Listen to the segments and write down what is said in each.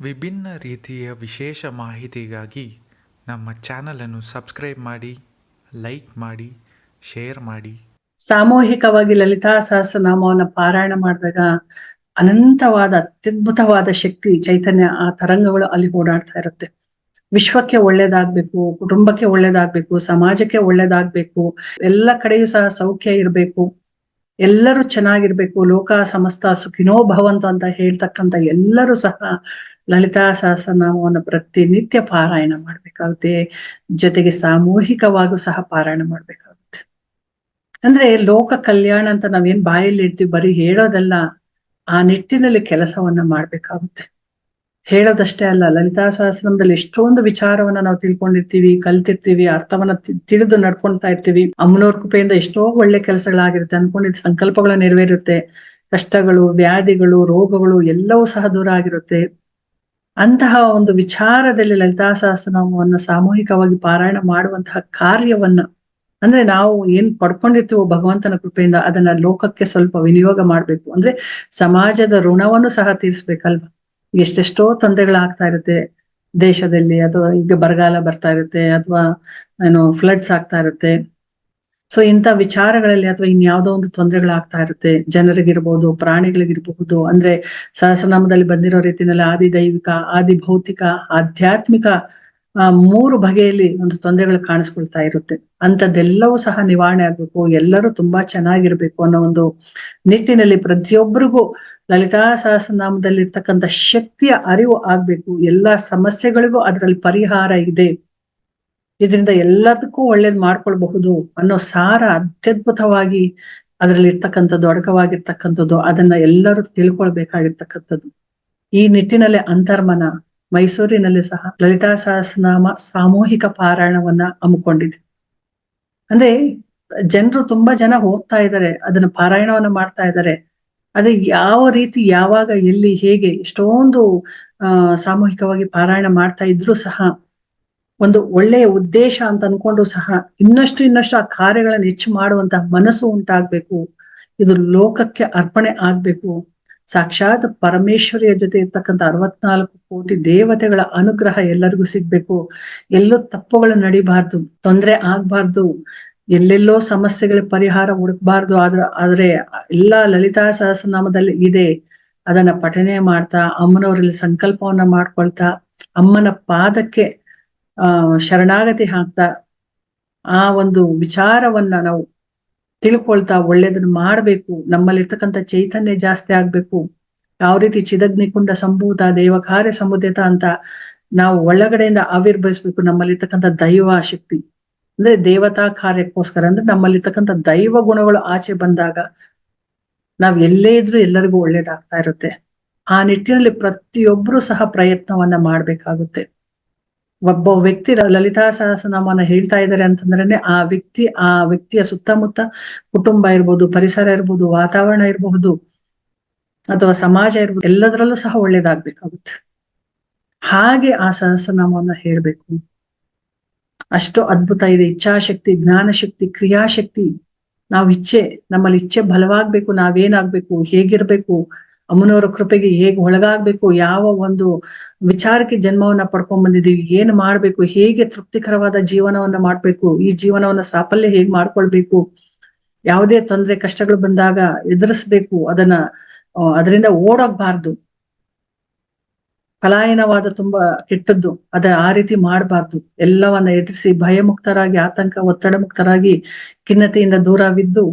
ವಿಭಿನ್ನ ರೀತಿಯ ವಿಶೇಷ ಮಾಹಿತಿಗಾಗಿ ನಮ್ಮ ಚಾನಲನ್ನು ಸಬ್ಸ್ಕ್ರೈಬ್ ಮಾಡಿ, ಲೈಕ್ ಮಾಡಿ, ಶೇರ್ ಮಾಡಿ. ಸಾಮೂಹಿಕವಾಗಿ ಲಲಿತಾ ಸಹಸ್ರನಾಮವನ್ನು ಪಾರಾಯಣ ಮಾಡಿದಾಗ ಅನಂತವಾದ, ಅತ್ಯದ್ಭುತವಾದ ಶಕ್ತಿ, ಚೈತನ್ಯ ಆ ತರಂಗಗಳು ಅಲ್ಲಿ ಓಡಾಡ್ತಾ ಇರುತ್ತೆ. ವಿಶ್ವಕ್ಕೆ ಒಳ್ಳೇದಾಗ್ಬೇಕು, ಕುಟುಂಬಕ್ಕೆ ಒಳ್ಳೇದಾಗ್ಬೇಕು, ಸಮಾಜಕ್ಕೆ ಒಳ್ಳೇದಾಗ್ಬೇಕು, ಎಲ್ಲ ಕಡೆಯೂ ಸಹ ಸೌಖ್ಯ ಇರಬೇಕು, ಎಲ್ಲರೂ ಚೆನ್ನಾಗಿರ್ಬೇಕು, ಲೋಕ, ಸಮಸ್ತ ಸುಖಿನೋ ಭವಂತ ಅಂತ ಹೇಳ್ತಕ್ಕಂಥ ಎಲ್ಲರೂ ಸಹ ಲಲಿತಾ ಸಹಸ್ರನಾಮವನ್ನು ಪ್ರತಿನಿತ್ಯ ಪಾರಾಯಣ ಮಾಡ್ಬೇಕಾಗುತ್ತೆ. ಜೊತೆಗೆ ಸಾಮೂಹಿಕವಾಗೂ ಸಹ ಪಾರಾಯಣ ಮಾಡ್ಬೇಕಾಗುತ್ತೆ. ಅಂದ್ರೆ ಲೋಕ ಕಲ್ಯಾಣ ಅಂತ ನಾವೇನ್ ಬಾಯಲ್ಲಿ ಇಡ್ತೀವಿ, ಬರೀ ಹೇಳೋದಲ್ಲ, ಆ ನಿಟ್ಟಿನಲ್ಲಿ ಕೆಲಸವನ್ನ ಮಾಡ್ಬೇಕಾಗುತ್ತೆ. ಹೇಳೋದಷ್ಟೇ ಅಲ್ಲ, ಲಲಿತಾ ಸಹಸ್ರಮದಲ್ಲಿ ಎಷ್ಟೊಂದು ವಿಚಾರವನ್ನ ನಾವು ತಿಳ್ಕೊಂಡಿರ್ತೀವಿ, ಕಲ್ತಿರ್ತೀವಿ, ಅರ್ಥವನ್ನ ತಿಳಿದು ನಡ್ಕೊಂತಾ ಇರ್ತೀವಿ. ಅಮ್ಮನವ್ರ ಕೃಪೆಯಿಂದ ಎಷ್ಟೋ ಒಳ್ಳೆ ಕೆಲಸಗಳಾಗಿರುತ್ತೆ, ಅನ್ಕೊಂಡಿದ್ ಸಂಕಲ್ಪಗಳು ನೆರವೇರುತ್ತೆ. ಕಷ್ಟಗಳು, ವ್ಯಾಧಿಗಳು, ರೋಗಗಳು ಎಲ್ಲವೂ ಸಹ ದೂರ ಆಗಿರುತ್ತೆ. ಅಂತಹ ಒಂದು ವಿಚಾರದಲ್ಲಿ ಲಲಿತಾ ಸಹಸ್ರನಾಮವನ್ನು ಸಾಮೂಹಿಕವಾಗಿ ಪಾರಾಯಣ ಮಾಡುವಂತಹ ಕಾರ್ಯವನ್ನ, ಅಂದ್ರೆ ನಾವು ಏನ್ ಪಡ್ಕೊಂಡಿರ್ತೀವೋ ಭಗವಂತನ ಕೃಪೆಯಿಂದ ಅದನ್ನ ಲೋಕಕ್ಕೆ ಸ್ವಲ್ಪ ವಿನಿಯೋಗ ಮಾಡ್ಬೇಕು. ಅಂದ್ರೆ ಸಮಾಜದ ಋಣವನ್ನು ಸಹ ತೀರ್ಸ್ಬೇಕಲ್ವಾ? ಎಷ್ಟೆಷ್ಟೋ ತೊಂದರೆಗಳಾಗ್ತಾ ಇರುತ್ತೆ ದೇಶದಲ್ಲಿ, ಅಥವಾ ಈಗ ಬರಗಾಲ ಬರ್ತಾ ಇರುತ್ತೆ, ಅಥವಾ ಏನು ಫ್ಲಡ್ಸ್ ಆಗ್ತಾ ಇರುತ್ತೆ. ಸೊ ಇಂಥ ವಿಚಾರಗಳಲ್ಲಿ ಅಥವಾ ಇನ್ಯಾವುದೋ ಒಂದು ತೊಂದರೆಗಳಾಗ್ತಾ ಇರುತ್ತೆ. ಜನರಿಗಿರ್ಬೋದು, ಪ್ರಾಣಿಗಳಿಗಿರ್ಬಹುದು. ಅಂದ್ರೆ ಸಹಸ್ರನಾಮದಲ್ಲಿ ಬಂದಿರೋ ರೀತಿನಲ್ಲಿ ಆದಿ ದೈವಿಕ, ಆದಿ ಭೌತಿಕ, ಆಧ್ಯಾತ್ಮಿಕ ಮೂರು ಬಗೆಯಲ್ಲಿ ಒಂದು ತೊಂದರೆಗಳು ಕಾಣಿಸ್ಕೊಳ್ತಾ ಇರುತ್ತೆ. ಅಂಥದ್ದೆಲ್ಲವೂ ಸಹ ನಿವಾರಣೆ ಆಗ್ಬೇಕು. ಎಲ್ಲರೂ ತುಂಬಾ ಚೆನ್ನಾಗಿರ್ಬೇಕು ಅನ್ನೋ ಒಂದು ನಿಟ್ಟಿನಲ್ಲಿ ಪ್ರತಿಯೊಬ್ಬರಿಗೂ ಲಲಿತಾ ಸಹಸ್ರನಾಮದಲ್ಲಿರ್ತಕ್ಕಂಥ ಶಕ್ತಿಯ ಅರಿವು ಆಗ್ಬೇಕು. ಎಲ್ಲಾ ಸಮಸ್ಯೆಗಳಿಗೂ ಅದರಲ್ಲಿ ಪರಿಹಾರ ಇದೆ. ಇದರಿಂದ ಎಲ್ಲದಕ್ಕೂ ಒಳ್ಳೇದ್ ಮಾಡ್ಕೊಳ್ಬಹುದು ಅನ್ನೋ ಸಾರ ಅತ್ಯದ್ಭುತವಾಗಿ ಅದರಲ್ಲಿ ಇರ್ತಕ್ಕಂಥದ್ದು ಅಡಕವಾಗಿರ್ತಕ್ಕಂಥದ್ದು, ಅದನ್ನ ಎಲ್ಲರೂ ತಿಳ್ಕೊಳ್ಬೇಕಾಗಿರ್ತಕ್ಕಂಥದ್ದು. ಈ ನಿಟ್ಟಿನಲ್ಲಿ ಅಂತರ್ಮನ ಮೈಸೂರಿನಲ್ಲಿ ಸಹ ಲಲಿತಾ ಸಹಸ್ರನಾಮ ಸಾಮೂಹಿಕ ಪಾರಾಯಣವನ್ನ ಹಮ್ಮಿಕೊಂಡಿದೆ. ಅಂದ್ರೆ ಜನರು ತುಂಬಾ ಜನ ಹೋಗ್ತಾ ಇದ್ದಾರೆ ಅದನ್ನ ಪಾರಾಯಣವನ್ನ ಮಾಡ್ತಾ ಇದ್ದಾರೆ ಅದೇ ಯಾವ ರೀತಿ, ಯಾವಾಗ, ಎಲ್ಲಿ, ಹೇಗೆ ಎಷ್ಟೊಂದು ಸಾಮೂಹಿಕವಾಗಿ ಪಾರಾಯಣ ಮಾಡ್ತಾ ಇದ್ರು ಸಹ ಒಂದು ಒಳ್ಳೆಯ ಉದ್ದೇಶ ಅಂತ ಅನ್ಕೊಂಡು ಸಹ ಇನ್ನಷ್ಟು ಇನ್ನಷ್ಟು ಆ ಕಾರ್ಯಗಳನ್ನು ಹೆಚ್ಚು ಮಾಡುವಂತಹ ಮನಸ್ಸು ಉಂಟಾಗ್ಬೇಕು. ಇದು ಲೋಕಕ್ಕೆ ಅರ್ಪಣೆ ಆಗ್ಬೇಕು. ಸಾಕ್ಷಾತ್ ಪರಮೇಶ್ವರಿಯ ಜೊತೆ ಇರ್ತಕ್ಕಂಥ ಅರವತ್ನಾಲ್ಕು ಕೋಟಿ ದೇವತೆಗಳ ಅನುಗ್ರಹ ಎಲ್ಲರಿಗೂ ಸಿಗ್ಬೇಕು. ಎಲ್ಲೂ ತಪ್ಪುಗಳು ನಡಿಬಾರ್ದು, ತೊಂದರೆ ಆಗ್ಬಾರ್ದು. ಎಲ್ಲೆಲ್ಲೋ ಸಮಸ್ಯೆಗಳ ಪರಿಹಾರ ಹುಡುಕ್ಬಾರ್ದು. ಆದ್ರ, ಆದ್ರೆ ಎಲ್ಲಾ ಲಲಿತಾ ಸಹಸ್ರನಾಮದಲ್ಲಿ ಇದೆ. ಅದನ್ನ ಪಠನೆ ಮಾಡ್ತಾ, ಅಮ್ಮನವರಲ್ಲಿ ಸಂಕಲ್ಪವನ್ನ ಮಾಡ್ಕೊಳ್ತಾ, ಅಮ್ಮನ ಪಾದಕ್ಕೆ ಆ, ಶರಣಾಗತಿ ಹಾಕ್ತಾ ಆ ಒಂದು ವಿಚಾರವನ್ನ ನಾವು ತಿಳ್ಕೊಳ್ತಾ ಒಳ್ಳೇದನ್ನ ಮಾಡ್ಬೇಕು. ನಮ್ಮಲ್ಲಿರ್ತಕ್ಕಂಥ ಚೈತನ್ಯ ಜಾಸ್ತಿ ಆಗ್ಬೇಕು. ಯಾವ ರೀತಿ ಚಿದಗ್ನಿಕುಂಡ ಸಂಭೂತ ದೇವ ಕಾರ್ಯ ಸಮುದಿತ ಅಂತ ನಾವು ಒಳಗಡೆಯಿಂದ ಆವಿರ್ಭವಿಸ್ಬೇಕು. ನಮ್ಮಲ್ಲಿರ್ತಕ್ಕಂಥ ದೈವ ಶಕ್ತಿ. ಅಂದ್ರೆ ದೇವತಾ ಕಾರ್ಯಕ್ಕೋಸ್ಕರ. ಅಂದ್ರೆ ನಮ್ಮಲ್ಲಿರ್ತಕ್ಕಂಥ ದೈವ ಗುಣಗಳು ಆಚೆ ಬಂದಾಗ ನಾವ್ ಎಲ್ಲೇ ಇದ್ರೂ ಎಲ್ಲರಿಗೂ ಒಳ್ಳೇದಾಗ್ತಾ ಇರುತ್ತೆ. ಆ ನಿಟ್ಟಿನಲ್ಲಿ ಪ್ರತಿಯೊಬ್ರು ಸಹ ಪ್ರಯತ್ನವನ್ನ ಮಾಡ್ಬೇಕಾಗುತ್ತೆ. ಒಬ್ಬ ವ್ಯಕ್ತಿ ಲಲಿತಾ ಸಹಸ್ರನಾಮನ ಹೇಳ್ತಾ ಇದ್ದಾರೆ ಅಂತಂದ್ರೆ ಆ ವ್ಯಕ್ತಿ, ಆ ವ್ಯಕ್ತಿಯ ಸುತ್ತಮುತ್ತ ಕುಟುಂಬ ಇರ್ಬೋದು, ಪರಿಸರ ಇರ್ಬೋದು, ವಾತಾವರಣ ಇರಬಹುದು, ಅಥವಾ ಸಮಾಜ ಇರ್ಬೋದು, ಎಲ್ಲದರಲ್ಲೂ ಸಹ ಒಳ್ಳೇದಾಗ್ಬೇಕಾಗುತ್ತೆ. ಹಾಗೆ ಆ ಸಹಸ್ರನಾಮವನ್ನ ಹೇಳ್ಬೇಕು. ಅಷ್ಟು ಅದ್ಭುತ ಇದೆ. ಇಚ್ಛಾಶಕ್ತಿ, ಜ್ಞಾನಶಕ್ತಿ, ಕ್ರಿಯಾಶಕ್ತಿ. ನಾವು ಇಚ್ಛೆ, ನಮ್ಮಲ್ಲಿ ಇಚ್ಛೆ ಬಲವಾಗ್ಬೇಕು, ನಾವೇನಾಗ್ಬೇಕು, ಹೇಗಿರ್ಬೇಕು ಅಮ್ಮನವರ ಕೃಪೆಗೆ ಹೇಗೆ ಒಳಗಾಗ್ಬೇಕು, ಯಾವ ಒಂದು ವಿಚಾರಕ್ಕೆ ಜನ್ಮವನ್ನ ಪಡ್ಕೊಂಡ್ ಬಂದಿದೀವಿ ಏನ್ ಮಾಡ್ಬೇಕು, ಹೇಗೆ ತೃಪ್ತಿಕರವಾದ ಜೀವನವನ್ನ ಮಾಡ್ಬೇಕು, ಈ ಜೀವನವನ್ನ ಸಾಫಲ್ಯ ಹೇಗ್ ಮಾಡ್ಕೊಳ್ಬೇಕು, ಯಾವುದೇ ತೊಂದರೆ, ಕಷ್ಟಗಳು ಬಂದಾಗ ಎದುರಿಸ್ಬೇಕು, ಅದನ್ನ ಅದರಿಂದ ಓಡೋಗ್ಬಾರ್ದು. ಪಲಾಯನವಾದ ತುಂಬಾ ಕೆಟ್ಟದ್ದು, ಅದ ಆ ರೀತಿ ಮಾಡಬಾರ್ದು. ಎಲ್ಲವನ್ನ ಎದುರಿಸಿ ಭಯಮುಕ್ತರಾಗಿ, ಆತಂಕ, ಒತ್ತಡ ಮುಕ್ತರಾಗಿ, ಖಿನ್ನತೆಯಿಂದ ದೂರವಿದ್ದು,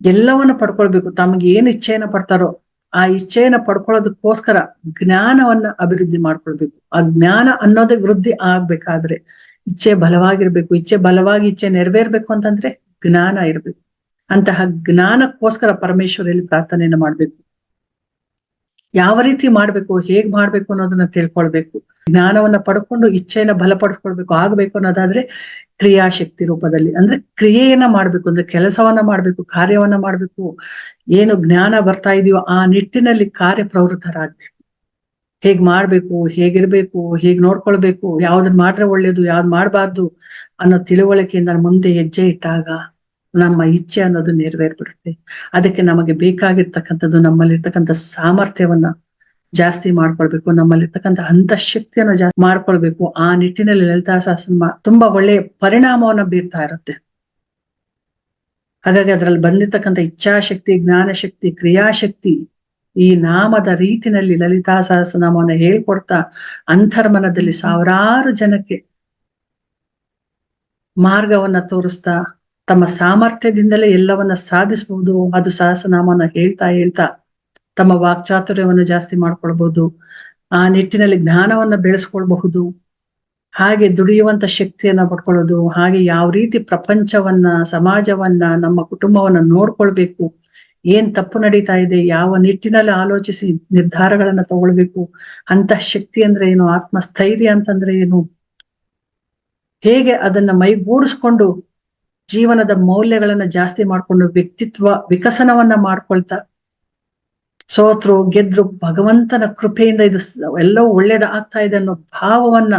ಎಲ್ಲವನ್ನ ಪಡ್ಕೊಳ್ಬೇಕು. ತಮಗೆ ಏನ್ ಇಚ್ಛೆಯನ್ನ ಪಡ್ತಾರೋ ಆ ಇಚ್ಛೆಯನ್ನ ಪಡ್ಕೊಳ್ಳೋದಕ್ಕೋಸ್ಕರ ಜ್ಞಾನವನ್ನ ಅಭಿವೃದ್ಧಿ ಮಾಡ್ಕೊಳ್ಬೇಕು. ಆ ಜ್ಞಾನ ಅನ್ನೋದೇ ವೃದ್ಧಿ ಆಗ್ಬೇಕಾದ್ರೆ ಇಚ್ಛೆ ಬಲವಾಗಿರ್ಬೇಕು. ಇಚ್ಛೆ ಬಲವಾಗಿ ಇಚ್ಛೆ ನೆರವೇರ್ಬೇಕು ಅಂತಂದ್ರೆ ಜ್ಞಾನ ಇರ್ಬೇಕು. ಅಂತಹ ಜ್ಞಾನಕ್ಕೋಸ್ಕರ ಪರಮೇಶ್ವರಲ್ಲಿ ಪ್ರಾರ್ಥನೆಯನ್ನ ಮಾಡ್ಬೇಕು. ಯಾವ ರೀತಿ ಮಾಡ್ಬೇಕು, ಹೇಗ್ ಮಾಡ್ಬೇಕು ಅನ್ನೋದನ್ನ ತಿಳ್ಕೊಳ್ಬೇಕು. ಜ್ಞಾನವನ್ನ ಪಡ್ಕೊಂಡು, ಇಚ್ಛೆಯನ್ನ ಬಲಪಡಿಸ್ಕೊಳ್ಬೇಕು, ಆಗ್ಬೇಕು ಅನ್ನೋದಾದ್ರೆ ಕ್ರಿಯಾಶಕ್ತಿ ರೂಪದಲ್ಲಿ. ಅಂದ್ರೆ ಕ್ರಿಯೆಯನ್ನ ಮಾಡ್ಬೇಕು, ಅಂದ್ರೆ ಕೆಲಸವನ್ನ ಮಾಡ್ಬೇಕು, ಕಾರ್ಯವನ್ನ ಮಾಡ್ಬೇಕು. ಏನು ಜ್ಞಾನ ಬರ್ತಾ ಇದೆಯೋ ಆ ನಿಟ್ಟಿನಲ್ಲಿ ಕಾರ್ಯ ಪ್ರವೃತ್ತರಾಗ್ಬೇಕು ಹೇಗ್ ಮಾಡ್ಬೇಕು, ಹೇಗಿರ್ಬೇಕು, ಹೇಗ್ ನೋಡ್ಕೊಳ್ಬೇಕು, ಯಾವ್ದನ್ ಮಾಡ್ರೆ ಒಳ್ಳೇದು, ಯಾವ್ದು ಮಾಡ್ಬಾರ್ದು ಅನ್ನೋ ತಿಳುವಳಿಕೆಯಿಂದ ಮುಂದೆ ಹೆಜ್ಜೆ ಇಟ್ಟಾಗ ನಮ್ಮ ಇಚ್ಛೆ ಅನ್ನೋದು ನೆರವೇರ್ಬಿಡುತ್ತೆ. ಅದಕ್ಕೆ ನಮಗೆ ಬೇಕಾಗಿರ್ತಕ್ಕಂಥದ್ದು ನಮ್ಮಲ್ಲಿರ್ತಕ್ಕಂಥ ಸಾಮರ್ಥ್ಯವನ್ನ ಜಾಸ್ತಿ ಮಾಡ್ಕೊಳ್ಬೇಕು, ನಮ್ಮಲ್ಲಿರ್ತಕ್ಕಂಥ ಅಂತಃಶಕ್ತಿಯನ್ನ ಜಾಸ್ತಿ ಮಾಡ್ಕೊಳ್ಬೇಕು. ಆ ನಿಟ್ಟಿನಲ್ಲಿ ಲಲಿತಾ ಸಹಸ್ರನಾಮ ತುಂಬಾ ಒಳ್ಳೆಯ ಪರಿಣಾಮವನ್ನ ಬೀರ್ತಾ ಇರುತ್ತೆ. ಹಾಗಾಗಿ ಅದರಲ್ಲಿ ಬಂದಿರ್ತಕ್ಕಂಥ ಇಚ್ಛಾಶಕ್ತಿ, ಜ್ಞಾನಶಕ್ತಿ, ಕ್ರಿಯಾಶಕ್ತಿ ಈ ನಾಮದ ರೀತಿನಲ್ಲಿ ಲಲಿತಾ ಸಹಸ್ರನಾಮವನ್ನು ಹೇಳ್ಕೊಡ್ತಾ ಅಂತರ್ಮನದಲ್ಲಿ ಸಾವಿರಾರು ಜನಕ್ಕೆ ಮಾರ್ಗವನ್ನ ತೋರಿಸ್ತಾ ತಮ್ಮ ಸಾಮರ್ಥ್ಯದಿಂದಲೇ ಎಲ್ಲವನ್ನ ಸಾಧಿಸಬಹುದು ಅದು ಸಹಸನಾಮನ ಹೇಳ್ತಾ ಹೇಳ್ತಾ ತಮ್ಮ ವಾಕ್ಚಾತುರ್ಯವನ್ನು ಜಾಸ್ತಿ ಮಾಡ್ಕೊಳ್ಬಹುದು ಆ ನಿಟ್ಟಿನಲ್ಲಿ ಜ್ಞಾನವನ್ನ ಬೆಳೆಸ್ಕೊಳ್ಬಹುದು. ಹಾಗೆ ದುಡಿಯುವಂತ ಶಕ್ತಿಯನ್ನ ಪಡ್ಕೊಳ್ಳೋದು. ಹಾಗೆ ಯಾವ ರೀತಿ ಪ್ರಪಂಚವನ್ನ, ಸಮಾಜವನ್ನ, ನಮ್ಮ ಕುಟುಂಬವನ್ನ ನೋಡ್ಕೊಳ್ಬೇಕು. ಏನ್ ತಪ್ಪು ನಡೀತಾ ಇದೆ, ಯಾವ ನಿಟ್ಟಿನಲ್ಲಿ ಆಲೋಚಿಸಿ ನಿರ್ಧಾರಗಳನ್ನ ತಗೊಳ್ಬೇಕು. ಅಂತ ಶಕ್ತಿ ಅಂದ್ರೆ ಏನು? ಆತ್ಮಸ್ಥೈರ್ಯ ಅಂತಂದ್ರೆ ಏನು? ಹೇಗೆ ಅದನ್ನ ಮೈಗೂಡಿಸ್ಕೊಂಡು ಜೀವನದ ಮೌಲ್ಯಗಳನ್ನ ಜಾಸ್ತಿ ಮಾಡ್ಕೊಂಡು ವ್ಯಕ್ತಿತ್ವ ವಿಕಸನವನ್ನ ಮಾಡ್ಕೊಳ್ತಾ, ಸೋತ್ರು, ಗೆದ್ರು, ಭಗವಂತನ ಕೃಪೆಯಿಂದ ಇದು ಎಲ್ಲವೂ ಒಳ್ಳೇದ ಆಗ್ತಾ ಇದೆ ಅನ್ನೋ ಭಾವವನ್ನ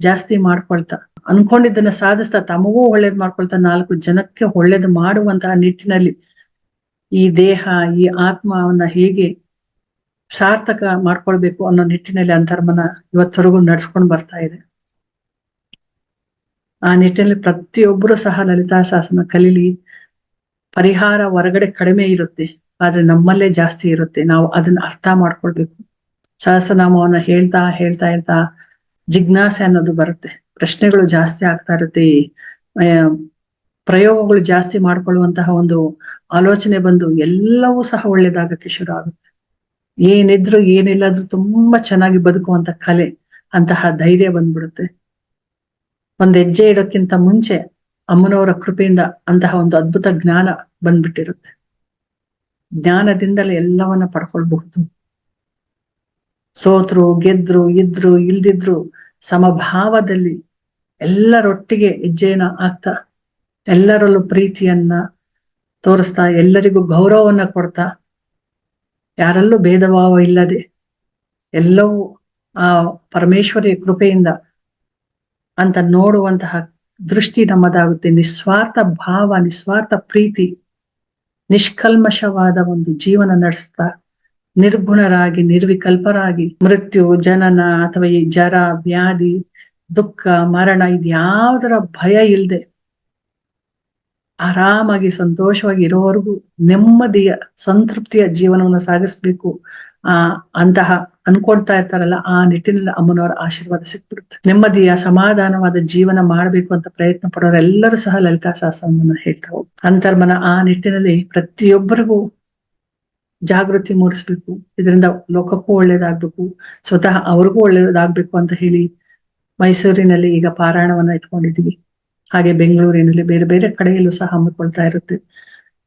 ಜಾಸ್ತಿ ಮಾಡ್ಕೊಳ್ತಾ, ಅನ್ಕೊಂಡಿದ್ದನ್ನ ಸಾಧಿಸ್ತಾ ತಮಗೂ ಒಳ್ಳೇದ್ ಮಾಡ್ಕೊಳ್ತಾ ನಾಲ್ಕು ಜನಕ್ಕೆ ಒಳ್ಳೇದು ಮಾಡುವಂತಹ ನಿಟ್ಟಿನಲ್ಲಿ ಈ ದೇಹ, ಈ ಆತ್ಮವನ್ನ ಹೇಗೆ ಸಾರ್ಥಕ ಮಾಡ್ಕೊಳ್ಬೇಕು ಅನ್ನೋ ನಿಟ್ಟಿನಲ್ಲಿ ಅಂತರ್ಮನ ಇವತ್ತರೆಗೂ ನಡ್ಸ್ಕೊಂಡು ಬರ್ತಾ ಇದೆ. ಆ ನಿಟ್ಟಿನಲ್ಲಿ ಪ್ರತಿಯೊಬ್ಬರು ಸಹ ಲಲಿತಾ ಶಾಸನ ಕಲೀಲಿ ಪರಿಹಾರ ಹೊರಗಡೆ ಕಡಿಮೆ ಇರುತ್ತೆ, ಆದ್ರೆ ನಮ್ಮಲ್ಲೇ ಜಾಸ್ತಿ ಇರುತ್ತೆ. ನಾವು ಅದನ್ನ ಅರ್ಥ ಮಾಡ್ಕೊಳ್ಬೇಕು. ಸಹಸ್ರನಾಮವನ್ನ ಹೇಳ್ತಾ ಹೇಳ್ತಾ ಹೇಳ್ತಾ ಜಿಜ್ಞಾಸೆ ಅನ್ನೋದು ಬರುತ್ತೆ. ಪ್ರಶ್ನೆಗಳು ಜಾಸ್ತಿ ಆಗ್ತಾ ಇರುತ್ತೆ. ಪ್ರಯೋಗಗಳು ಜಾಸ್ತಿ ಮಾಡ್ಕೊಳ್ಳುವಂತಹ ಒಂದು ಆಲೋಚನೆ ಬಂದು ಎಲ್ಲವೂ ಸಹ ಒಳ್ಳೇದಾಗಕ್ಕೆ ಶುರು ಆಗುತ್ತೆ. ಏನಿದ್ರು ಏನಿಲ್ಲಾದ್ರೂ ತುಂಬಾ ಚೆನ್ನಾಗಿ ಬದುಕುವಂತ ಕಲೆ ಅಂತಹ ಧೈರ್ಯ ಬಂದ್ಬಿಡುತ್ತೆ. ಒಂದ್ ಹೆಜ್ಜೆ ಇಡೋಕ್ಕಿಂತ ಮುಂಚೆ ಅಮ್ಮನವರ ಕೃಪೆಯಿಂದ ಅಂತಹ ಒಂದು ಅದ್ಭುತ ಜ್ಞಾನ ಬಂದ್ಬಿಟ್ಟಿರುತ್ತೆ. ಜ್ಞಾನದಿಂದಲೇ ಎಲ್ಲವನ್ನ ಪಡ್ಕೊಳ್ಬಹುದು. ಸೋತ್ರು, ಗೆದ್ರು, ಇದ್ರು, ಇಲ್ದಿದ್ರು, ಸಮಭಾವದಲ್ಲಿ ಎಲ್ಲರೊಟ್ಟಿಗೆ ಹೆಜ್ಜೆಯನ್ನ ಆಗ್ತಾ ಎಲ್ಲರಲ್ಲೂ ಪ್ರೀತಿಯನ್ನ ತೋರಿಸ್ತಾ, ಎಲ್ಲರಿಗೂ ಗೌರವವನ್ನ ಕೊಡ್ತಾ, ಯಾರಲ್ಲೂ ಭೇದ ಭಾವ ಇಲ್ಲದೆ ಎಲ್ಲವೂ ಆ ಪರಮೇಶ್ವರಿಯ ಕೃಪೆಯಿಂದ ಅಂತ ನೋಡುವಂತಹ ದೃಷ್ಟಿ ನಮ್ಮದಾಗುತ್ತೆ. ನಿಸ್ವಾರ್ಥ ಭಾವ, ನಿಸ್ವಾರ್ಥ ಪ್ರೀತಿ, ನಿಷ್ಕಲ್ಮಶವಾದ ಒಂದು ಜೀವನ ನಡೆಸ್ತಾ, ನಿರ್ಗುಣರಾಗಿ, ನಿರ್ವಿಕಲ್ಪರಾಗಿ ಮೃತ್ಯು, ಜನನ ಅಥವಾ ಈ ಜರ, ವ್ಯಾಧಿ, ದುಃಖ, ಮರಣ ಇದ್ಯಾವುದರ ಭಯ ಇಲ್ಲದೆ ಆರಾಮಾಗಿ ಸಂತೋಷವಾಗಿ ಇರೋವರೆಗೂ ನೆಮ್ಮದಿಯ, ಸಂತೃಪ್ತಿಯ ಜೀವನವನ್ನು ಸಾಗಿಸ್ಬೇಕು. ಆ ಅಂತಹ ಅನ್ಕೊಳ್ತಾ ಇರ್ತಾರಲ್ಲ, ಆ ನಿಟ್ಟಿನಲ್ಲಿ ಅಮ್ಮನವರ ಆಶೀರ್ವಾದ ಸಿಕ್ಬಿಡುತ್ತೆ. ನೆಮ್ಮದಿಯ, ಸಮಾಧಾನವಾದ ಜೀವನ ಮಾಡಬೇಕು ಅಂತ ಪ್ರಯತ್ನ ಪಡೋರೆಲ್ಲರೂ ಸಹ ಲಲಿತಾ ಸಹಸ್ರವನ್ನು ಹೇಳ್ತಾ ಹೋಗಿ ಅಂತರ್ಮನ ಆ ನಿಟ್ಟಿನಲ್ಲಿ ಪ್ರತಿಯೊಬ್ಬರಿಗೂ ಜಾಗೃತಿ ಮೂಡಿಸ್ಬೇಕು, ಇದರಿಂದ ಲೋಕಕ್ಕೂ ಒಳ್ಳೇದಾಗ್ಬೇಕು, ಸ್ವತಃ ಅವ್ರಿಗೂ ಒಳ್ಳೇದಾಗ್ಬೇಕು ಅಂತ ಹೇಳಿ ಮೈಸೂರಿನಲ್ಲಿ ಈಗ ಪಾರಾಯಣವನ್ನ ಇಟ್ಕೊಂಡಿದೀವಿ ಹಾಗೆ ಬೆಂಗಳೂರಿನಲ್ಲಿ ಬೇರೆ ಬೇರೆ ಕಡೆಯಲ್ಲೂ ಸಹ ಹಮ್ಮಿಕೊಳ್ತಾ ಇರುತ್ತೆ.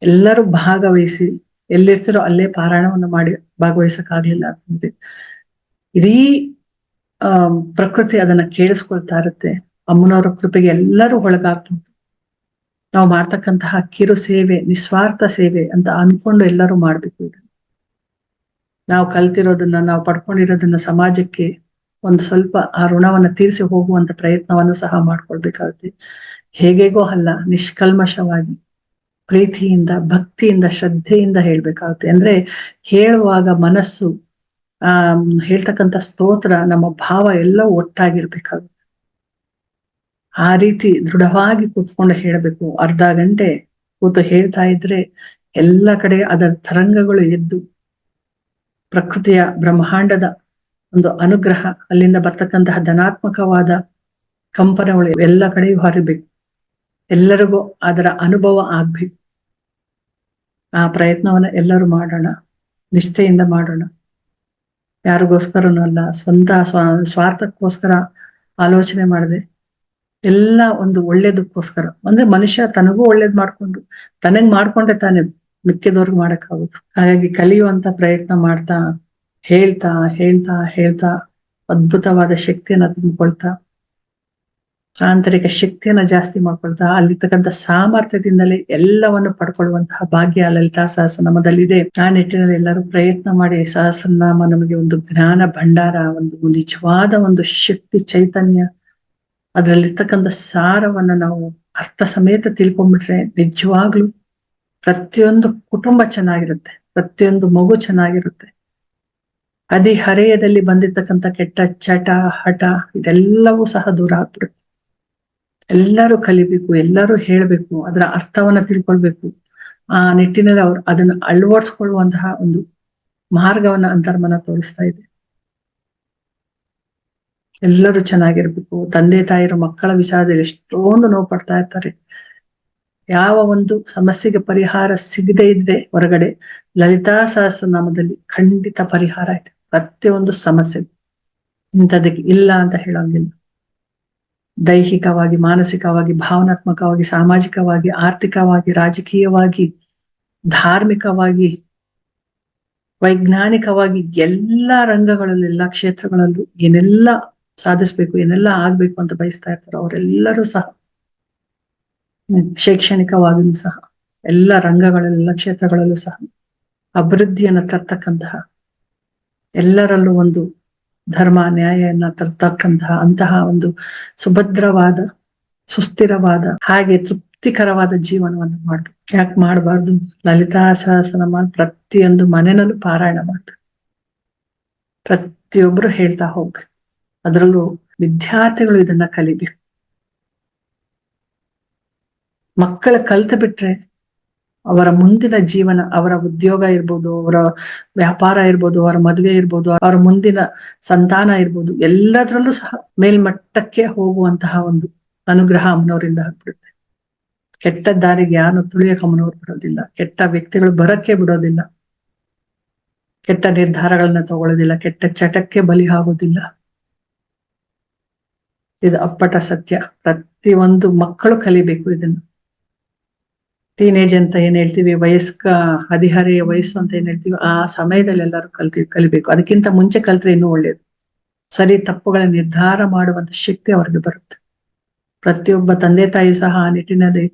ಎಲ್ಲರೂ ಭಾಗವಹಿಸಿ ಎಲ್ಲಿರ್ತಿರೋ ಅಲ್ಲೇ ಪಾರಾಯಣವನ್ನು ಮಾಡಿ ಭಾಗವಹಿಸಕ್ಕಾಗ್ಲಿಲ್ಲ ಅಂತಂದ್ರೆ ಇಡೀ, ಆ, ಪ್ರಕೃತಿ ಅದನ್ನ ಕೇಳಿಸ್ಕೊಳ್ತಾ ಇರುತ್ತೆ. ಅಮ್ಮನವರ ಕೃಪೆಗೆ ಎಲ್ಲರೂ ಒಳಗಾಗ್ಬೋದು ನಾವು ಮಾಡ್ತಕ್ಕಂತಹ ಕಿರು ಸೇವೆ, ನಿಸ್ವಾರ್ಥ ಸೇವೆ ಅಂತ ಅನ್ಕೊಂಡು ಎಲ್ಲರೂ ಮಾಡ್ಬೇಕು ಇದನ್ನ ನಾವು ಕಲ್ತಿರೋದನ್ನ, ನಾವು ಪಡ್ಕೊಂಡಿರೋದನ್ನ ಸಮಾಜಕ್ಕೆ ಒಂದು ಸ್ವಲ್ಪ ಆ ಋಣವನ್ನ ತೀರಿಸಿ ಹೋಗುವಂತ ಪ್ರಯತ್ನವನ್ನು ಸಹ ಮಾಡ್ಕೊಳ್ಬೇಕಾಗುತ್ತೆ. ಹೇಗೆಗೋ ಅಲ್ಲ, ನಿಷ್ಕಲ್ಮಶವಾಗಿ. ಪ್ರೀತಿಯಿಂದ, ಭಕ್ತಿಯಿಂದ, ಶ್ರದ್ಧೆಯಿಂದ ಹೇಳ್ಬೇಕಾಗುತ್ತೆ. ಅಂದ್ರೆ ಹೇಳುವಾಗ ಮನಸ್ಸು, ಆ, ಹೇಳ್ತಕ್ಕಂಥ ಸ್ತೋತ್ರ, ನಮ್ಮ ಭಾವ ಎಲ್ಲ ಒಟ್ಟಾಗಿರ್ಬೇಕಾಗುತ್ತೆ. ಆ ರೀತಿ ದೃಢವಾಗಿ ಕೂತ್ಕೊಂಡು ಹೇಳಬೇಕು. ಅರ್ಧ ಗಂಟೆ ಕೂತು ಹೇಳ್ತಾ ಇದ್ರೆ ಎಲ್ಲ ಕಡೆ ಅದರ ತರಂಗಗಳು ಎದ್ದು, ಪ್ರಕೃತಿಯ ಬ್ರಹ್ಮಾಂಡದ ಒಂದು ಅನುಗ್ರಹ, ಅಲ್ಲಿಂದ ಬರ್ತಕ್ಕಂತಹ ಧನಾತ್ಮಕವಾದ ಕಂಪನಗಳು ಎಲ್ಲ ಕಡೆಯೂ ಹರಿಬೇಕು. ಎಲ್ಲರಿಗೂ ಅದರ ಅನುಭವ ಆಗ್ಬೇಕು. ಆ ಪ್ರಯತ್ನವನ್ನ ಎಲ್ಲರೂ ಮಾಡೋಣ. ನಿಷ್ಠೆಯಿಂದ ಮಾಡೋಣ. ಯಾರಿಗೋಸ್ಕರನೂ ಅಲ್ಲ, ಸ್ವಂತ ಸ್ವ, ಸ್ವಾರ್ಥಕ್ಕೋಸ್ಕರ ಆಲೋಚನೆ ಮಾಡದೆ. ಎಲ್ಲ ಒಂದು ಒಳ್ಳೇದಕ್ಕೋಸ್ಕರ. ಅಂದ್ರೆ ಮನುಷ್ಯ ತನಗೂ ಒಳ್ಳೇದ್ ಮಾಡ್ಕೊಂಡು, ತನಗ್ ಮಾಡ್ಕೊಂಡೆ ತಾನೆ ಮಿಕ್ಕಿದವ್ರಿಗೆ ಮಾಡಕ್ಕಾಗುತ್ತೆ ಹಾಗಾಗಿ ಕಲಿಯುವಂತ ಪ್ರಯತ್ನ ಮಾಡ್ತಾ, ಹೇಳ್ತಾ ಹೇಳ್ತಾ ಹೇಳ್ತಾ, ಅದ್ಭುತವಾದ ಶಕ್ತಿಯನ್ನ ತುಂಬಿಕೊಳ್ತಾ. ಆಂತರಿಕ ಶಕ್ತಿಯನ್ನ ಜಾಸ್ತಿ ಮಾಡ್ಕೊಳ್ತಾ ಅಲ್ಲಿರ್ತಕ್ಕಂಥ ಸಾಮರ್ಥ್ಯದಿಂದಲೇ ಎಲ್ಲವನ್ನು ಪಡ್ಕೊಳ್ಳುವಂತಹ ಭಾಗ್ಯ ಲಲಿತಾ ಸಹಸ್ರನಾಮದಲ್ಲಿದೆ. ಆ ನಿಟ್ಟಿನಲ್ಲಿ ಎಲ್ಲರೂ ಪ್ರಯತ್ನ ಮಾಡಿ ಸಹಸ್ರನಾಮ ನಮಗೆ ಒಂದು ಜ್ಞಾನ ಭಂಡಾರ, ಒಂದು ನಿಜವಾದ ಒಂದು ಶಕ್ತಿ ಚೈತನ್ಯ ಅದರಲ್ಲಿರ್ತಕ್ಕಂಥ ಸಾರವನ್ನ ನಾವು ಅರ್ಥ ಸಮೇತ ತಿಳ್ಕೊಂಡ್ಬಿಟ್ರೆ ನಿಜವಾಗ್ಲೂ ಪ್ರತಿಯೊಂದು ಕುಟುಂಬ ಚೆನ್ನಾಗಿರುತ್ತೆ, ಪ್ರತಿಯೊಂದು ಮಗು ಚೆನ್ನಾಗಿರುತ್ತೆ. ಅದಿ ಹರೆಯದಲ್ಲಿ ಬಂದಿರ್ತಕ್ಕಂಥ ಕೆಟ್ಟ, ಚಟ, ಹಠ, ಇದೆಲ್ಲವೂ ಸಹ ದೂರ ಆಗ್ಬಿಡುತ್ತೆ. ಎಲ್ಲರೂ ಕಲಿಬೇಕು, ಎಲ್ಲರೂ ಹೇಳ್ಬೇಕು, ಅದರ ಅರ್ಥವನ್ನ ತಿಳ್ಕೊಳ್ಬೇಕು. ಆ ನಿಟ್ಟಿನಲ್ಲಿ ಅವ್ರು ಅದನ್ನ ಅಳವಡಿಸ್ಕೊಳ್ಳುವಂತಹ ಒಂದು ಮಾರ್ಗವನ್ನ ಅಂತರ್ಮನ ತೋರಿಸ್ತಾ ಇದೆ. ಎಲ್ಲರೂ ಚೆನ್ನಾಗಿರ್ಬೇಕು. ತಂದೆ ತಾಯಿರು ಮಕ್ಕಳ ವಿಚಾರದಲ್ಲಿ ಎಷ್ಟೊಂದು ನೋವು ಪಡ್ತಾ ಇರ್ತಾರೆ. ಯಾವ ಒಂದು ಸಮಸ್ಯೆಗೆ ಪರಿಹಾರ ಸಿಗದೆ ಇದ್ರೆ ಹೊರಗಡೆ ಲಲಿತಾ ಸಹಸ್ರನಾಮದಲ್ಲಿ ಖಂಡಿತ ಪರಿಹಾರ ಇದೆ ಪ್ರತಿಯೊಂದು ಸಮಸ್ಯೆ ಇಂಥದಕ್ಕೆ ಇಲ್ಲ ಅಂತ ಹೇಳೋಂಗಿಲ್ಲ. ದೈಹಿಕವಾಗಿ, ಮಾನಸಿಕವಾಗಿ, ಭಾವನಾತ್ಮಕವಾಗಿ, ಸಾಮಾಜಿಕವಾಗಿ, ಆರ್ಥಿಕವಾಗಿ, ರಾಜಕೀಯವಾಗಿ, ಧಾರ್ಮಿಕವಾಗಿ, ವೈಜ್ಞಾನಿಕವಾಗಿ ಎಲ್ಲಾ ರಂಗಗಳಲ್ಲಿ ಎಲ್ಲ ಕ್ಷೇತ್ರಗಳಲ್ಲೂ ಏನೆಲ್ಲ ಸಾಧಿಸ್ಬೇಕು, ಏನೆಲ್ಲ ಆಗ್ಬೇಕು ಅಂತ ಬಯಸ್ತಾ ಇರ್ತಾರೋ ಅವರೆಲ್ಲರೂ ಸಹ, ಶೈಕ್ಷಣಿಕವಾಗಿಯೂ ಸಹ, ಎಲ್ಲ ರಂಗಗಳಲ್ಲೆಲ್ಲ, ಕ್ಷೇತ್ರಗಳಲ್ಲೂ ಸಹ ಅಭಿವೃದ್ಧಿಯನ್ನು ತರ್ತಕ್ಕಂತಹ ಎಲ್ಲರಲ್ಲೂ ಒಂದು ಧರ್ಮ ನ್ಯಾಯನ್ನ ತರ್ತಕ್ಕಂತಹ ಅಂತಹ ಒಂದು ಸುಭದ್ರವಾದ, ಸುಸ್ಥಿರವಾದ, ಹಾಗೆ ತೃಪ್ತಿಕರವಾದ ಜೀವನವನ್ನು ಮಾಡ್ಬೇಕು. ಯಾಕೆ ಮಾಡಬಾರ್ದು? ಲಲಿತಾ ಸಹಸ್ರನಾಮ ಪ್ರತಿಯೊಂದು ಮನೆಯಲ್ಲೂ ಪಾರಾಯಣ ಮಾಡು ಪ್ರತಿಯೊಬ್ರು ಹೇಳ್ತಾ ಹೋಗ್ಬೇಕು. ಅದರಲ್ಲೂ ವಿದ್ಯಾರ್ಥಿಗಳು ಇದನ್ನ ಕಲಿಬೇಕು. ಮಕ್ಕಳ ಕಲ್ತು ಬಿಟ್ರೆ ಅವರ ಮುಂದಿನ ಜೀವನ, ಅವರ ಉದ್ಯೋಗ ಇರ್ಬೋದು, ಅವರ ವ್ಯಾಪಾರ ಇರ್ಬೋದು, ಅವರ ಮದುವೆ ಇರ್ಬೋದು, ಅವರ ಮುಂದಿನ ಸಂತಾನ ಇರ್ಬೋದು, ಎಲ್ಲದರಲ್ಲೂ ಸಹ ಮೇಲ್ಮಟ್ಟಕ್ಕೆ ಹೋಗುವಂತಹ ಒಂದು ಅನುಗ್ರಹ ಅಮ್ಮನವರಿಂದ ಆಗ್ಬಿಡುತ್ತೆ. ಕೆಟ್ಟ ದಾರಿಗೆ ಯಾರು ತುಳಿಯಕ್ಕೆ ಅಮ್ಮನವ್ರು ಬಿಡೋದಿಲ್ಲ. ಕೆಟ್ಟ ವ್ಯಕ್ತಿಗಳು ಬರಕ್ಕೆ ಬಿಡೋದಿಲ್ಲ. ಕೆಟ್ಟ ನಿರ್ಧಾರಗಳನ್ನ ತಗೊಳ್ಳೋದಿಲ್ಲ. ಕೆಟ್ಟ ಚಟಕ್ಕೆ ಬಲಿ ಆಗೋದಿಲ್ಲ ಇದು ಅಪ್ಪಟ ಸತ್ಯ. ಪ್ರತಿಯೊಂದು ಮಕ್ಕಳು ಕಲಿಬೇಕು ಇದನ್ನ. ಟೀನೇಜ್ ಅಂತ ಏನ್ ಹೇಳ್ತೀವಿ, ವಯಸ್ಕ, ಹದಿಹರೆಯ ವಯಸ್ಸು ಅಂತ ಏನ್ ಹೇಳ್ತೀವಿ, ಆ ಸಮಯದಲ್ಲಿ ಎಲ್ಲರೂ ಕಲ್ತಿ, ಕಲಿಬೇಕು. ಅದಕ್ಕಿಂತ ಮುಂಚೆ ಕಲ್ತ್ರೆ ಇನ್ನೂ ಒಳ್ಳೇದು. ಸರಿ, ತಪ್ಪುಗಳ ನಿರ್ಧಾರ ಮಾಡುವಂತ ಶಕ್ತಿ ಅವ್ರಿಗೆ ಬರುತ್ತೆ. ಪ್ರತಿಯೊಬ್ಬ ತಂದೆ, ತಾಯಿ ಸಹ ಆ ನಿಟ್ಟಿನಲ್ಲಿ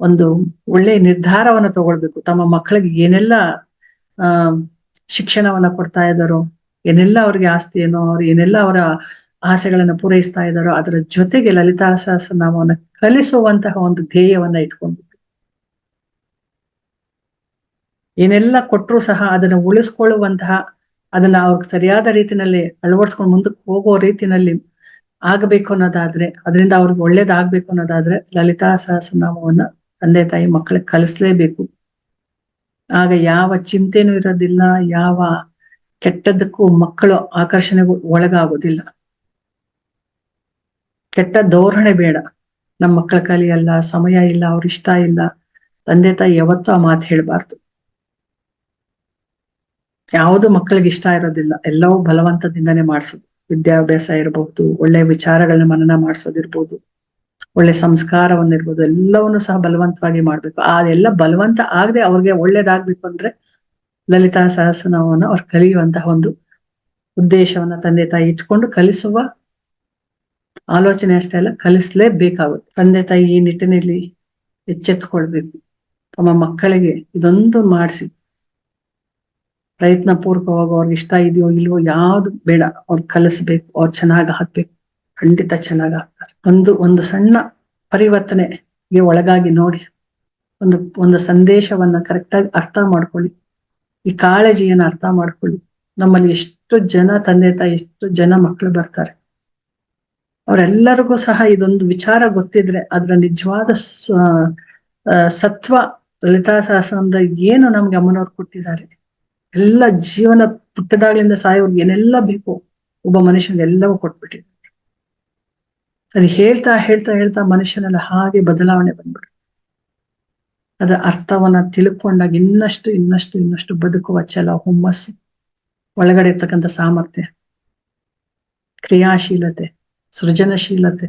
ಒಂದು ಒಳ್ಳೆ ನಿರ್ಧಾರವನ್ನ ತಗೊಳ್ಬೇಕು. ತಮ್ಮ ಮಕ್ಕಳಿಗೆ ಏನೆಲ್ಲ, ಆ, ಶಿಕ್ಷಣವನ್ನ ಕೊಡ್ತಾ ಇದ್ದಾರೋ, ಏನೆಲ್ಲ ಅವ್ರಿಗೆ ಆಸ್ತಿ ಏನೋ, ಅವ್ರು ಏನೆಲ್ಲ ಅವರ ಆಸೆಗಳನ್ನ ಪೂರೈಸ್ತಾ ಇದ್ದಾರೋ, ಅದರ ಜೊತೆಗೆ ಲಲಿತಾ ಸಹಸ್ರನಾಮವನ್ನ ಕಲಿಸುವಂತಹ ಒಂದು ಧ್ಯೇಯವನ್ನ ಇಟ್ಕೊಂಡು ಏನೆಲ್ಲ ಕೊಟ್ಟರು ಸಹ ಅದನ್ನ ಉಳಿಸ್ಕೊಳ್ಳುವಂತಹ ಅದನ್ನ ಅವ್ರಿಗೆ ಸರಿಯಾದ ರೀತಿನಲ್ಲಿ ಅಳವಡಿಸ್ಕೊಂಡು ಮುಂದಕ್ಕೆ ಹೋಗೋ ರೀತಿನಲ್ಲಿ ಆಗಬೇಕು ಅನ್ನೋದಾದ್ರೆ, ಅದರಿಂದ ಅವ್ರಿಗೆ ಒಳ್ಳೇದಾಗಬೇಕು ಅನ್ನೋದಾದ್ರೆ ಲಲಿತಾ ಸಹಸ್ರನಾಮವನ್ನ ತಂದೆ ತಾಯಿ ಮಕ್ಕಳಿಗೆ ಕಲಿಸ್ಲೇಬೇಕು. ಆಗ ಯಾವ ಚಿಂತೆನೂ ಇರೋದಿಲ್ಲ, ಯಾವ ಕೆಟ್ಟದಕ್ಕೂ ಮಕ್ಕಳು ಆಕರ್ಷಣೆಗೂ ಒಳಗಾಗೋದಿಲ್ಲ. ಕೆಟ್ಟ ಧೋರಣೆ ಬೇಡ. ನಮ್ಮ ಮಕ್ಕಳ ಕಲಿಯಲ್ಲ, ಸಮಯ ಇಲ್ಲ, ಅವ್ರ ಇಷ್ಟ ಇಲ್ಲ. ತಂದೆ ತಾಯಿ ಯಾವತ್ತೂ ಆ ಮಾತು ಹೇಳ್ಬಾರ್ದು. ಯಾವುದು ಮಕ್ಕಳಿಗೆ ಇಷ್ಟ ಇರೋದಿಲ್ಲ. ಎಲ್ಲವೂ ಬಲವಂತದಿಂದನೇ ಮಾಡಿಸೋದು. ವಿದ್ಯಾಭ್ಯಾಸ ಇರಬಹುದು ಒಳ್ಳೆ ವಿಚಾರಗಳನ್ನ ಮನನ ಮಾಡಿಸೋದಿರ್ಬೋದು, ಒಳ್ಳೆ ಸಂಸ್ಕಾರವನ್ನಿರ್ಬೋದು, ಎಲ್ಲವನ್ನು ಸಹ ಬಲವಂತವಾಗಿ ಮಾಡ್ಬೇಕು. ಅದೆಲ್ಲ ಬಲವಂತ ಆಗದೆ ಅವ್ರಿಗೆ ಒಳ್ಳೇದಾಗ್ಬೇಕು ಅಂದ್ರೆ ಲಲಿತಾ ಸಹಸ್ರನಾಮವನ್ನು ಅವ್ರು ಕಲಿಯುವಂತಹ ಒಂದು ಉದ್ದೇಶವನ್ನ ತಂದೆ ತಾಯಿ ಇಟ್ಕೊಂಡು ಕಲಿಸುವ ಆಲೋಚನೆ ಅಷ್ಟೇ ಅಲ್ಲ, ಕಲಿಸ್ಲೇಬೇಕಾಗುತ್ತೆ. ತಂದೆ ತಾಯಿ ಈ ನಿಟ್ಟಿನಲ್ಲಿ ಎಚ್ಚೆತ್ತುಕೊಳ್ಬೇಕು. ತಮ್ಮ ಮಕ್ಕಳಿಗೆ ಇದೊಂದು ಮಾಡಿಸಿ. ಪ್ರಯತ್ನ ಪೂರ್ವಕವಾಗಿ ಅವ್ರಿಗೆ ಇಷ್ಟ ಇದೆಯೋ ಇಲ್ವೋ ಯಾವ್ದು ಬೇಡ. ಅವ್ರು ಕಲಿಸ್ಬೇಕು, ಅವ್ರು ಚೆನ್ನಾಗಿ ಹಾಕ್ಬೇಕು. ಖಂಡಿತ ಚೆನ್ನಾಗಿ ಹಾಕ್ತಾರೆ. ಒಂದು ಒಂದು ಸಣ್ಣ ಪರಿವರ್ತನೆಗೆ ಒಳಗಾಗಿ ನೋಡಿ. ಒಂದು ಒಂದು ಸಂದೇಶವನ್ನ ಕರೆಕ್ಟಾಗಿ ಅರ್ಥ ಮಾಡ್ಕೊಳ್ಳಿ. ಈ ಕಾಳಜಿಯನ್ನ ಅರ್ಥ ಮಾಡ್ಕೊಳ್ಳಿ. ನಮ್ಮಲ್ಲಿ ಎಷ್ಟು ಜನ ತಂದೆ, ತಾಯಿ, ಎಷ್ಟು ಜನ ಮಕ್ಕಳು ಬರ್ತಾರೆ. ಅವರೆಲ್ಲರಿಗೂ ಸಹ ಇದೊಂದು ವಿಚಾರ ಗೊತ್ತಿದ್ರೆ ಅದರ ನಿಜವಾದ ಸತ್ವ ಲಲಿತಾ ಸಹಸ್ರಂದ ಏನು ನಮ್ಗೆ ಅಮ್ಮನವ್ರು ಕೊಟ್ಟಿದ್ದಾರೆ. ಎಲ್ಲ ಜೀವನ ಪುಟ್ಟದಾಗ್ಲಿಂದ ಸಾಯೋರ್ಗೆ ಏನೆಲ್ಲ ಬೇಕು ಒಬ್ಬ ಮನುಷ್ಯನಿಗೆ ಎಲ್ಲವೂ ಕೊಟ್ಬಿಟ್ಟಿದ್ದಾರೆ ಅದು ಹೇಳ್ತಾ ಹೇಳ್ತಾ ಹೇಳ್ತಾ ಮನುಷ್ಯನೆಲ್ಲ ಹಾಗೆ ಬದಲಾವಣೆ ಬಂದ್ಬಿಡ್ತು ಅದರ ಅರ್ಥವನ್ನ ತಿಳ್ಕೊಂಡಾಗ ಇನ್ನಷ್ಟು ಇನ್ನಷ್ಟು ಇನ್ನಷ್ಟು ಬದುಕುವ ಛಲ ಹುಮ್ಮಸ್ಸು ಒಳಗಡೆ ಇರ್ತಕ್ಕಂಥ ಸಾಮರ್ಥ್ಯ, ಕ್ರಿಯಾಶೀಲತೆ, ಸೃಜನಶೀಲತೆ,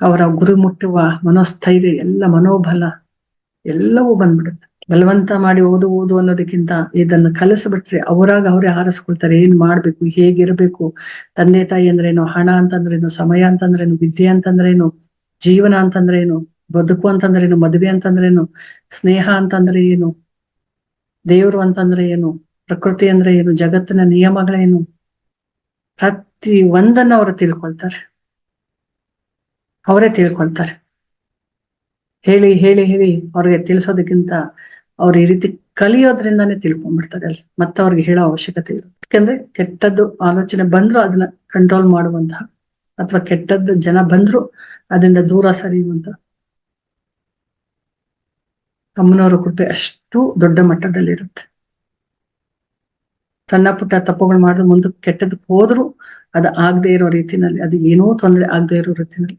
ಅವರ ಗುರಿ ಮುಟ್ಟುವ ಮನೋಸ್ಥೈರ್ಯ, ಎಲ್ಲ ಮನೋಬಲ, ಎಲ್ಲವೂ ಬಂದ್ಬಿಡುತ್ತೆ. ಬಲವಂತ ಮಾಡಿ ಓದು ಓದು ಅನ್ನೋದಕ್ಕಿಂತ ಇದನ್ನ ಕಲಿಸ್ಬಿಟ್ರೆ ಅವರಾಗ ಅವರೇ ಆರಿಸ್ಕೊಳ್ತಾರೆ, ಏನ್ ಮಾಡ್ಬೇಕು, ಹೇಗಿರ್ಬೇಕು, ತಂದೆ, ತಾಯಿ ಅಂದ್ರೇನು, ಹಣ ಅಂತಂದ್ರೇನು, ಸಮಯ ಅಂತಂದ್ರೇನು, ವಿದ್ಯೆ ಅಂತಂದ್ರೇನು, ಜೀವನ ಅಂತಂದ್ರೇನು, ಬದುಕು ಅಂತಂದ್ರೇನು, ಮದುವೆ ಅಂತಂದ್ರೇನು, ಸ್ನೇಹ ಅಂತಂದ್ರೆ ಏನು ದೇವರು ಅಂತಂದ್ರೆ ಏನು ಪ್ರಕೃತಿ ಅಂದ್ರೆ ಏನು ಜಗತ್ತಿನ ನಿಯಮಗಳೇನು, ಪ್ರತಿ ಒಂದನ್ನ ಅವರು ತಿಳ್ಕೊಳ್ತಾರೆ. ಅವರೇ ತಿಳ್ಕೊಳ್ತಾರೆ. ಹೇಳಿ ಹೇಳಿ ಹೇಳಿ ಅವ್ರಿಗೆ ತಿಳಿಸೋದಕ್ಕಿಂತ ಅವ್ರು ಈ ರೀತಿ ಕಲಿಯೋದ್ರಿಂದಾನೇ ತಿಳ್ಕೊಂಡ್ಬಿಡ್ತಾರೆ ಅಲ್ಲಿ ಮತ್ತೆ ಅವ್ರಿಗೆ ಹೇಳೋ ಅವಶ್ಯಕತೆ ಇಲ್ಲ. ಯಾಕಂದ್ರೆ ಕೆಟ್ಟದ್ದು ಆಲೋಚನೆ ಬಂದ್ರು ಅದನ್ನ ಕಂಟ್ರೋಲ್ ಮಾಡುವಂತಹ ಅಥವಾ ಕೆಟ್ಟದ್ದು ಜನ ಬಂದ್ರು ಅದರಿಂದ ದೂರ ಸರಿಯುವಂತ ಅಮ್ಮನವರ ಕೃಪೆ ಅಷ್ಟು ದೊಡ್ಡ ಮಟ್ಟದಲ್ಲಿರುತ್ತೆ ಸಣ್ಣ ಪುಟ್ಟ ತಪ್ಪುಗಳು ಮಾಡಿದ್ರೆ ಮುಂದೆ ಕೆಟ್ಟದ್ದು ಹೋದ್ರು ಅದು ಆಗದೆ ಇರೋ ರೀತಿನಲ್ಲಿ, ಅದು ಏನೋ ತೊಂದರೆ ಆಗದೆ ಇರೋ ರೀತಿನಲ್ಲಿ,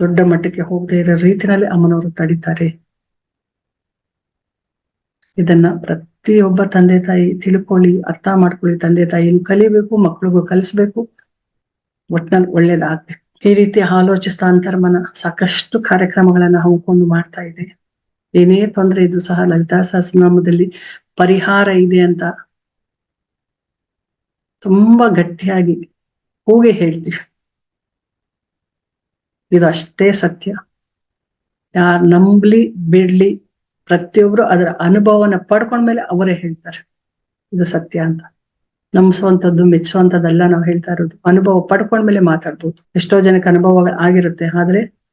ದೊಡ್ಡ ಮಟ್ಟಕ್ಕೆ ಹೋಗದೆ ಇರೋ ರೀತಿನಲ್ಲಿ ಅಮ್ಮನವರು ತಡಿತಾರೆ. ಇದನ್ನ ಪ್ರತಿಯೊಬ್ಬ ತಂದೆ ತಾಯಿ ತಿಳ್ಕೊಳ್ಳಿ, ಅರ್ಥ ಮಾಡ್ಕೊಳ್ಳಿ. ತಂದೆ ತಾಯಿ ಕಲಿಬೇಕು, ಮಕ್ಳಿಗೂ ಕಲಿಸ್ಬೇಕು. ಒಟ್ನಲ್ಲಿ ಒಳ್ಳೇದಾಗ್ಬೇಕು. ಈ ರೀತಿ ಆಲೋಚಿಸ್ತಾ ಅಂತರ್ಮನ ಸಾಕಷ್ಟು ಕಾರ್ಯಕ್ರಮಗಳನ್ನ ಹಮ್ಮಿಕೊಂಡು ಮಾಡ್ತಾ ಇದೆ. ಏನೇ ತೊಂದರೆ ಇದು ಸಹ ಲಲಿತಾ ಸಹಸ್ರನಾಮದಲ್ಲಿ ಪರಿಹಾರ ಇದೆ ಅಂತ ತುಂಬಾ ಗಟ್ಟಿಯಾಗಿ ಹೋಗಿ ಹೇಳ್ತೀವಿ. ಇದು ಅಷ್ಟೇ ಸತ್ಯ. ಯಾರ್ ನಂಬ್ಲಿ, ಬಿಡ್ಲಿ ಪ್ರತಿಯೊಬ್ರು ಅದರ ಅನುಭವನ ಪಡ್ಕೊಂಡ್ಮೇಲೆ ಅವರೇ ಹೇಳ್ತಾರೆ. ಇದು ಸತ್ಯ ಅಂತ. ನಂಬಿಸುವಂಥದ್ದು, ಮೆಚ್ಚುವಂಥದ್ದೆಲ್ಲ ನಾವು ಹೇಳ್ತಾ ಇರೋದು. ಅನುಭವ ಪಡ್ಕೊಂಡ್ಮೇಲೆ ಮಾತಾಡ್ಬೋದು. ಎಷ್ಟೋ ಜನಕ್ಕೆ ಅನುಭವ ಆಗಿರುತ್ತೆ. ಆದ್ರೆ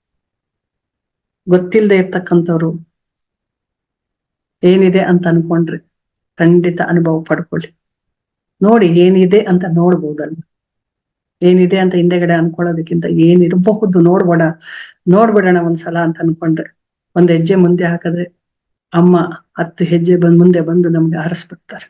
ಗೊತ್ತಿಲ್ಲದೆ ಇರ್ತಕ್ಕಂಥವ್ರು ಏನಿದೆ ಅಂತ ಅನ್ಕೊಂಡ್ರೆ ಖಂಡಿತ ಅನುಭವ ಪಡ್ಕೊಳ್ಳಿ. ನೋಡಿ, ಏನಿದೆ ಅಂತ ನೋಡ್ಬೋದಲ್ಲ ಏನಿದೆ ಅಂತ ಹಿಂದೆಗಡೆ ಅನ್ಕೊಳ್ಳೋದಕ್ಕಿಂತ ಏನಿರಬಹುದು ನೋಡ್ಬೋಣ. ನೋಡ್ಬಿಡೋಣ ಒಂದ್ಸಲ ಅಂತ ಅನ್ಕೊಂಡ್ರೆ. ಒಂದ್ ಹೆಜ್ಜೆ ಮುಂದೆ ಹಾಕಿದ್ರೆ ಅಮ್ಮ ಹತ್ತು ಹೆಜ್ಜೆ ಬಂದ್ ಮುಂದೆ ಬಂದು ನಮ್ಗೆ ಹರಸ್ಬಿಡ್ತಾರೆ